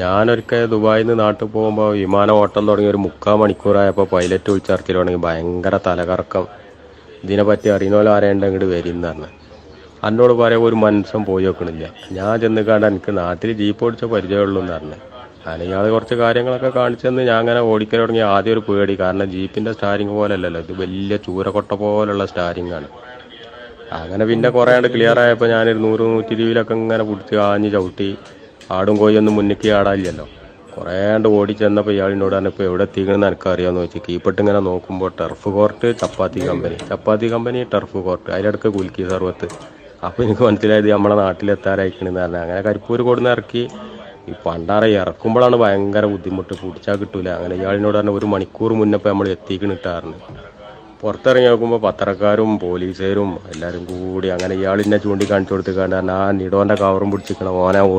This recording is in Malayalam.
ഞാനൊരിക്കൽ ദുബായിൽ നിന്ന് നാട്ടിൽ പോകുമ്പോൾ വിമാനം ഓട്ടം തുടങ്ങി ഒരു മുക്കാൽ മണിക്കൂറായപ്പോൾ പൈലറ്റ് തുടങ്ങി ഭയങ്കര തലകറക്കം. ഇതിനെപ്പറ്റി അറിയുന്നോലോ ആരെയുണ്ട് ഇങ്ങോട്ട് വരിന്ന് പറഞ്ഞു. എന്നോട് പറയുമ്പോൾ ഒരു മനുഷ്യൻ പോയി വെക്കണില്ല ഞാൻ ചെന്ന് കണ്ട എനിക്ക് നാട്ടിൽ ജീപ്പ് ഓടിച്ച പരിചയമുള്ളൂ എന്ന് പറഞ്ഞു. അങ്ങനെ ഇയാൾ കുറച്ച് കാര്യങ്ങളൊക്കെ കാണിച്ചെന്ന് ഞാൻ അങ്ങനെ ഓടിക്കാൻ തുടങ്ങി. ആദ്യം ഒരു പേടി. കാരണം ജീപ്പിന്റെ സ്റ്റാരിങ് പോലെ അല്ലല്ലോ ഇത് വലിയ ചൂരക്കൊട്ട പോലുള്ള സ്റ്റാരിങ് ആണ്. അങ്ങനെ പിന്നെ കുറേ ആണ്ട് ക്ലിയർ ആയപ്പോൾ ഞാനൊരു നൂറ് നൂറ്റി ഇരുപതിലൊക്കെ ഇങ്ങനെ പിടിച്ച് ആഞ്ഞ് ചവിട്ടി. ആടും കോഴിയൊന്നും മുന്നിക്ക് ആടാനില്ലല്ലോ കുറേണ്ട് ഓടി ചെന്നപ്പോൾ ഇയാളിനോട് പറഞ്ഞു ഇപ്പോൾ എവിടെ എത്തിക്കണമെന്ന് എനിക്കറിയാമെന്ന് ചോദിച്ചു കീപ്പിട്ട് ഇങ്ങനെ നോക്കുമ്പോൾ turf court chapati company chapati company turf court അതിലിടക്ക് കുൽക്കി സർവത്ത്. അപ്പോൾ എനിക്ക് മനസ്സിലായത് നമ്മളെ നാട്ടിലെത്താറായിക്കണെന്ന് പറഞ്ഞാൽ അങ്ങനെ കരിപ്പൂർ കൊടുന്ന് ഇറക്കി. ഈ പണ്ടാറ ഇറക്കുമ്പോഴാണ് ഭയങ്കര ബുദ്ധിമുട്ട്. പിടിച്ചാൽ കിട്ടൂല. അങ്ങനെ ഇയാളിനോട് പറഞ്ഞാൽ ഒരു മണിക്കൂർ മുന്നപ്പോൾ നമ്മൾ എത്തിക്കണിട്ടായിരുന്നു പുറത്തിറങ്ങി നോക്കുമ്പോൾ പത്രക്കാരും പോലീസുകാരും എല്ലാവരും കൂടി അങ്ങനെ ഇയാളിനെ ചൂണ്ടിക്കാണിച്ചു കൊടുത്ത് കാരണം ആ നിഡോന്റെ കവറും പിടിച്ചിരിക്കണം ഓനെ ഓ